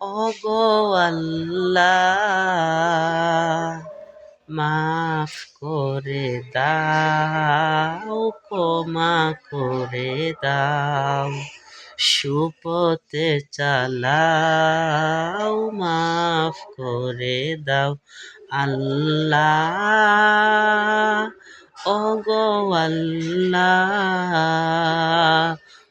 ওগো আল্লাহ, মাফ করে দাও, ক্ষমা করে দাও, সুপথে চালাও, মাফ করে দাও, আল্লাহ। ওগো আল্লাহ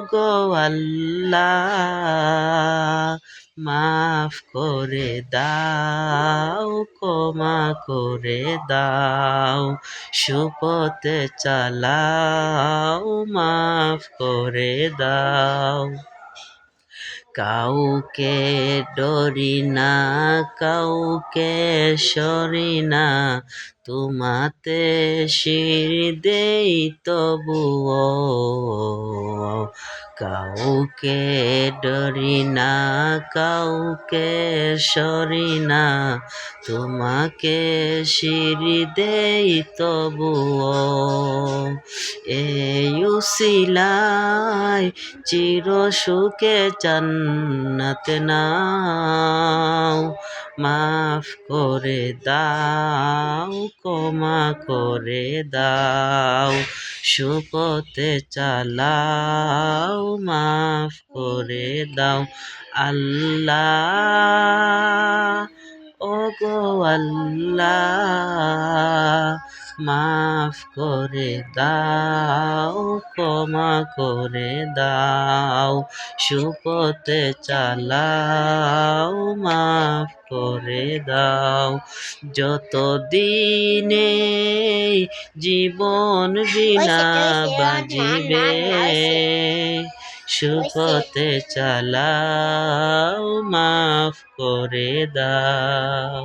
গো আল্লাহ, মাফ করে দাও, ক্ষমা করে দাও, সুপথে চালাও, মাফ করে দাও। কাউকে ডরি না, কাউকে সরি না তোমাতে শির দেই তবুও, কাউকে ডরি না, কাউকে সরি না, তোমাকে শিরি দেই তবুও। এই উসিলায় চির সুখে জান্নাতে নাও, মাফ করে দাও ক্ষমা করে দাও সুপথে চালাও মাফ করে দাও আল্লাহ ও গো আল্লাহ মাফ করে দাও ক্ষমা করে দাও সুপথে চালাও মাফ করে দাও। যত দিনে জীবন বিনা বাজিবে সুপথে চালাও মাফ করে দাও।